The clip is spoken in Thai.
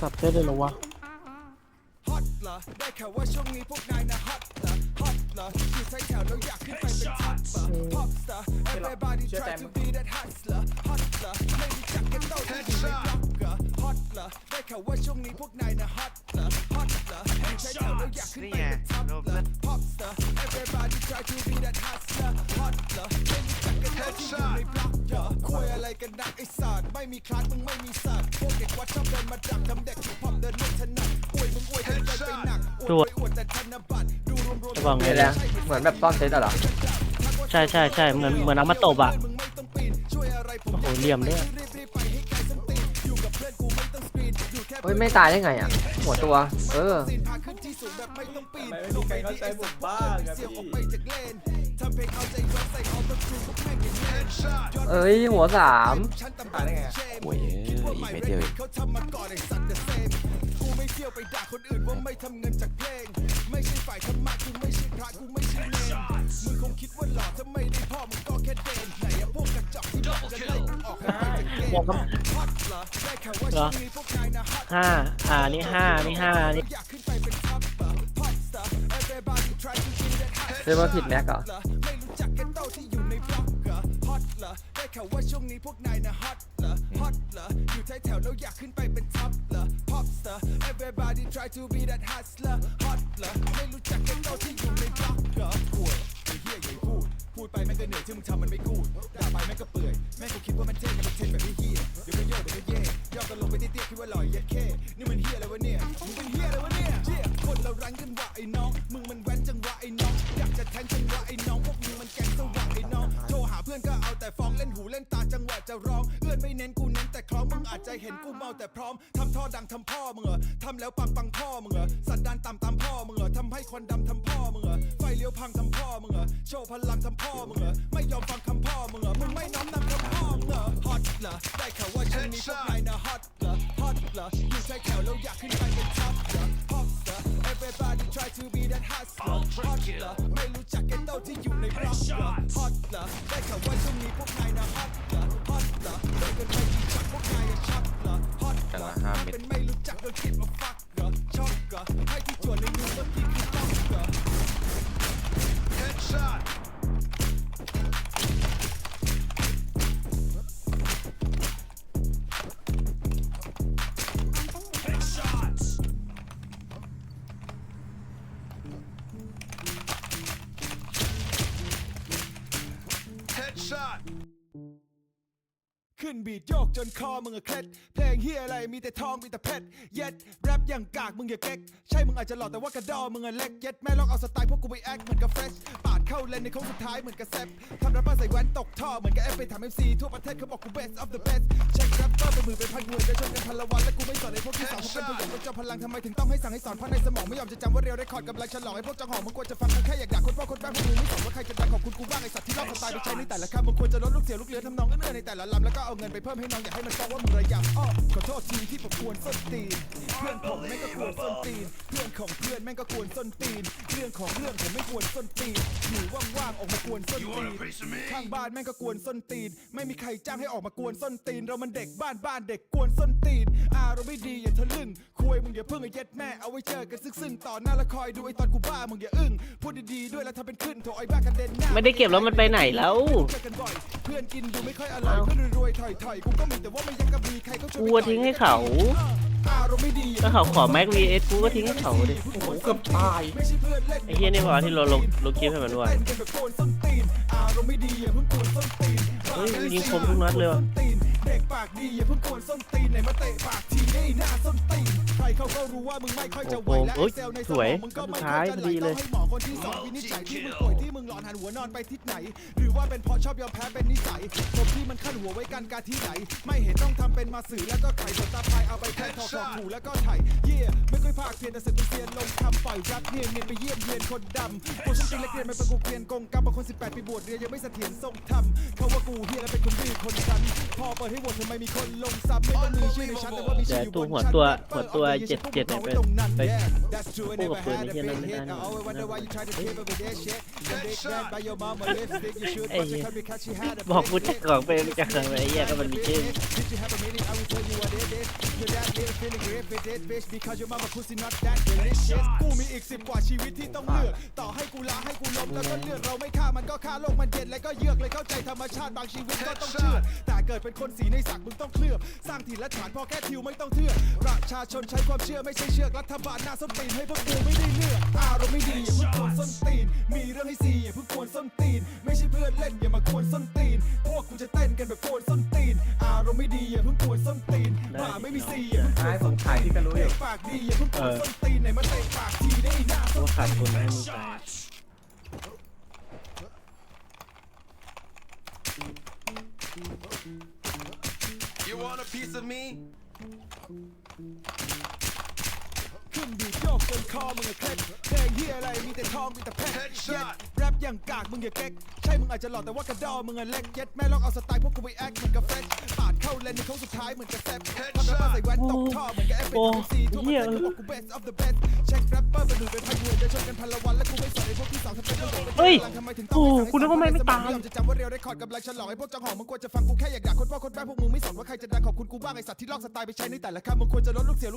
สับได้เลยเหรอวะฮอตเหรอได้ข่าวว่าช่วงนี้พวกนายนะฮอตเหรอฮอตเหรออยู่ท้ายแถวแล้วอยากขึ้นไปเป็นท็อปเหรอ pop star everybody try to be that hustler hot เหรอไม่รู้จักกันเต้าที่อยู่ในบล็อกเหรอฮอตเหรอได้ข่าวว่าช่วงนี้พวกนายนะฮอตเหรอฮอตเหรออยู่ท้ายแถวแล้วอยากขึ้นไปเป็นท็อปเหรอ pop star everybody try to be that hustler hot เหรอไม่รู้จักกันเต้าที่อยู่ในบล็อก เหรอคุยอะไรกันนักไอ้สัตว์ไม่มีคลาสมึงไม่มีสัตว์พวกเด็กวัดชอบเดินมาดักทำเด็กที่พอมเดินไม่ถนัดอวยมึงอวยกันเกินไปหนักอวยอวดแต่ธนบัตรดูรวมๆระวังเดี๋ยวนะเหมือนแบบซ่อนเซตอะเหรอใช่ใช่ใช่เหมือนเหมือนเอามาตบอะโอ้โหเหลี่ยมด้วยเฮ้ยไม่ตายได้ไงอะหัวตัว เออ ไม่มีใครเข้าใจผมบ้างครับพี่เอ้ยหัวสามตายได้ไงโอ้ยอีกเม็ดเดียวเองเขาทำมาก่อนไอ้สัตว์เดอะเซมกูไม่เที่ยวไปด่าคนอื่นว่าไม่ทำเงินจากเพลง ไม่ใช่ฝ่ายธรรมะกูไม่ใช่พระกูไม่ใช่เนรมึงคงคิดว่าหล่อถ้าไม่ได้พ่อมึงก็แค่เดนไหนอะพวกกระจอกที่บอกจะไล่กูออกให้ไปจากเกมบอกครับฮอตเหรอได้ข่าวว่าช่วงนี้พวกนายนะฮอต ห้าอ่านี่ห้านี่ห้านี่อยากขึ้นไปเป็นท็อป เรียกว่าผิดแม็กเหรอได้ข่าวว่าช่วงนี้พวกนายนะฮอตเหรอฮอตเหรออยู่ท้ายแถวแล้วอยากขึ้นไปเป็นท็อปเหรอ Pop star everybody try to be that hustler ฮอตเหรอไม่รู้จักกันเต้าที่อยู่ในบล็อกเหรอป่วยเฮียใหญ่พูดพูดไปแม่งก็เหนื่อยที่มึงทำมันไม่กูดด่าไปแม่งก็เปื่อยแม่งก็คิดว่ามันเท่กันมันเท่แบบเหี้ยเดี๋ยวก็โยกเดี๋ยวก็เย่ย่อกันลงไปเตี้ยๆคิดว่าหล่อยเย็ดแค่นี่มันเหี้ยอะไรวะเนี่ยมึงเป็นเหี้ยอะไรวะเนี่ยเหี้ยคนเรารังกันว่าไอ้น้อง ห็นกูเมาแต่พร้อมทำท่อดังทำพ่อมึงเหรอทำแล้วปังปังพ่อมึงเหรอสันดานต่ำตามพ่อมึงเหรอทำให้คนดำทำพ่อมึงเหรอไฟเลี้ยวพังทำพ่อมึงเหรอโชว์พลังทำพ่อมึงเหรอไม่ยอมฟังคำพ่อมึงเหรอมึงไม่น้อมนำคำพ่อมึงเหรอฮอตเหรอได้ข่าวว่าช่วงนี้พวกนายนะฮอตเหรอฮอตเหรออยู่ใช้แถวแล้วอยากขึ้นไปเป็นท็อปเหรอฮอตเหรอ everybody try to be that hustler ฮอตเหรอไม่รู้จักกันเต้าที่อยู่ในบล็อกเหรอฮอตเหรอได้ข่าวว่าช่วงนี้พวกนายนะฮอตเหรอฮอต shot. ขึ้นบีดโยกจนคอมึงอะเคล็ดเพลงเฮียอะไรมีแต่ทองมีแต่เพชรเย็ดแรปอย่างกากมึงอย่าเก๊กใช่มึงอาจจะหล่อแต่ว่ากระดอมึงอะเล็กเย็ดแม่ลอกเอาสไตล์พวกกูไปแอคเหมือนกับเฟรชปาดเข้าเลนในโค้งสุดท้ายเหมือนกับแซปทำแรปเปอร์ใส่แว่นตกท่อเหมือนกับเอฟไปทำเอ็มซีทั่วประเทศเขาบอกกู best of the best เช็คแรปเปอร์เป็นหมื่นเป็นพันหน่วยเดินชนกันพันละวันและกูไม่สอนไอ้พวกที่สองพวกเป็นตัวอย่างเป็นเจ้าพลังทำไมถึงต้องให้สั่งให้สอนเพราะในสมองไม่ยอมจะจำว่าเรียวได้คอร์ดกำลังฉลองไอ้พวกจังหองมึงควรจะฟังกูแค่อยากด่าคนพ่อคนแม่พวกมึงไม่สอนว่าใครจะดังขอบคุณกูบ้างไอ้สัตว์ที่เล่าสไตล์ไปใช้ในแต่ละคำมึงควรจะลดลูกเสียลูกเรือทำนองเอื้อๆในแต่ละลำแล้วก็เอาเงินไปเพิ่มให้น้องอย่าให้มันฟ้องว่ามึงระยำอ้อขอโทษทีที่ผมควรส้นตีนเพื่อนผมแม่งก็ควรส้นตีน เพื่อนของเพื่อนแม่งก็ควรส้นตีน เรื่องของเรื่องผมไม่ควรส้นตีนอยู่ว่างๆออกมากวนส้นตีนข้างบ้านแม่งก็กวนส้นตีน ไม่มีใครจ้างให้ออกมากวนส้นตีน เรามันเด็กบ้านบ้านเด็กกวนส้นตีน อารมณ์ไม่ดีอย่าทะลึ่งคุยมึงอย่าเพิ่งไอ้เย็ดแม่เอาไว้เจอกันซึ่งๆต่อหน้าแล้วคอยดูไอ้ตอนกูบ้ามึงอย่าอึ้งพูดดีๆด้วยแล้วทำเป็นขึ้นโถไอ้บ้ากระเด็นหน้าไม่ได้เก็บแล้วมันไปไหนแล้ว เจอกันบ่อยเพื่อนกินดูไม่ค่อยอร่อยเพื่อนรวยๆถอยๆกูก็มีแต่ว่าไม่ยังกระบีใครเขาชวนกูทิ้งให้เขาอารมณ์ไม่ดีถ้าเขาขอแม็กวีเอสกูก็ทิ้งให้เขาดิ โอ้โหเกือบตายไม่ใช่เพื่อนเล่นไอ้เหี้ยนี่บอกว่าที่เราลงลงคลิปให้มันด้วย เต้นกันแบบโกนส้นตีนอารมณ์ไม่ดีอย่าเพิ่งโกนส้นตีนเฮ้ยยิงคมทุกนัดเลยว่ะส้นตีนเด็กปากดีอย่าเพิ่งโกนส้นตีนไหนมาเตะปากทีได้ โอ้โหไอ้เซลล์ในสสมวยองมึงก็ไม่สุดค่ท้าอยยจะไหลพอดีเลยต้องให้หมอคนที่สองวินิจฉัยที่มึงป่วยที่มึงหลอนหันหัวนอนไปทิศไหน หรือว่าเป็นเพราะชอบยอมแพ้เป็นนิสัยผมที่มันขั้นหัวไว้กันการที่ไหน ไม่เห็นต้องทำเป็นมาสื่อแล้วก็ไถ่สตาร์พายเอาไปแทนทอทอขู่แล้วก็ไถ่เย่ไม่ค่อยภาคเพียนแต่สึกเป็นเซียนลงคำปล่อยรักเนียนเนียนไปเยี่ยมเยียนคนดำตัวฉันเป็นเล็กเรียนไม่เป็นกูเกรียนกงกรรมบางคน18ปีบวชเรียนยังไม่เสถียรทรงธรรมเขาว่ากูเฮียแล้วเป็นคนดื้อคนดันพอเปิดให้โหวตทำไมมีคนลงซ้ำไม่ต้องมีชื่อในชั้นแต่ว่ามีเดี๋ชื่ยอวอยู่บตัวนหัวชั้นตัวหัวตัวเจ็ดเจ็ดไปไปกับปืนนี่นั่นไม่นไอ้บอกกูจะกล่องไปจะกล่อไปไอ้เหี้ยก็มันมีชื่อะเกูมีอีกสิบกว่าชีวิตที่ต้องเลือก ต่อให้กูลาให้กูลมแล้วก็เลือกเราไม่ฆ่ามันก็ฆ่าโลกมันเย็นและก็เยือกเลยเข้าใจธรรมชาติบางชีวิตก็ต้องเชื่อแต่เกิดเป็นคนสีในสักมึงต้องเคลือบ สร้างถิ่นและฐานพอแค่ทิวไม่ต้องเทื่อประชาชนใช้ความเชื่อไม่ใช่เชือกรัฐบาลหน้าส้นตีนให้พวกกูไม่ได้เลือกอารมณ์ไม่ดีอย่าเพิ่งกวนส้นตีน มีเรื่องให้ซีอย่าเพิ่งกวนส้นตีน ไม่ใช่เพื่อนเล่นอย่ามากวนส้นตีน พวกกูจะเต้นกันแบบกวนส้นตีน อารมณ์ไม่ดีอย่าเพิ่งกวนส้นตีนหมาไม่มีซีอย่าเพิ่งกวนส้นตีนเด็กปากดีอย่าเพิ่งกวนส้นตีนไหนมาเตะปากทีได้หน้าส้นว่าขาดตีนทุนให้มึงไป You want a piece of me? ขึ้นดีดโยกจนคอมึงอะเคล็ดเพลงเฮียอะไรมีแต่ทองมีแต่เพชร Headshot แรปอย่างกากมึงอย่าเก๊กใช่มึงอาจจะหล่อแต่ว่ากระดอมึงอะเล็กเย็ดแม่ลองเอาสไตล์พวกกูไปแอคเหมือนกับเฟรชปาดเข้าเลนในโค้งสุดท้ายเหมือนกับแซฟทำแรปเปอร์ใส่แว่นตกท่อเหมือนกับเอฟเฟกต์ซีทั่วประเทศก็บอกกู best of the best เช็คแรปเปอร์เป็นหนึ่งเป็นพันหน่วยเดินชนกันพันละวันและกูไม่สนไอ้พวกที่สองทำเป็นโดดเฮ้ยทำไมถึงโอ้ต้องกูนึกว่าไม่ไม่ตามยอมจะจำว่าเรียวได้คอร์ดกำลังฉลองไอ้พวกจังหองมึงควรจะฟังกูแค่อยากด่าคนพ่อคนแม่พวกมึงไม่สนว่าใครจะดังขอบคุณกูบ้างไอ้สัตว์ที่ลอกสไตล์ไปใช้ในแต่ละคำมึงควรจะลดลูกเสียลูก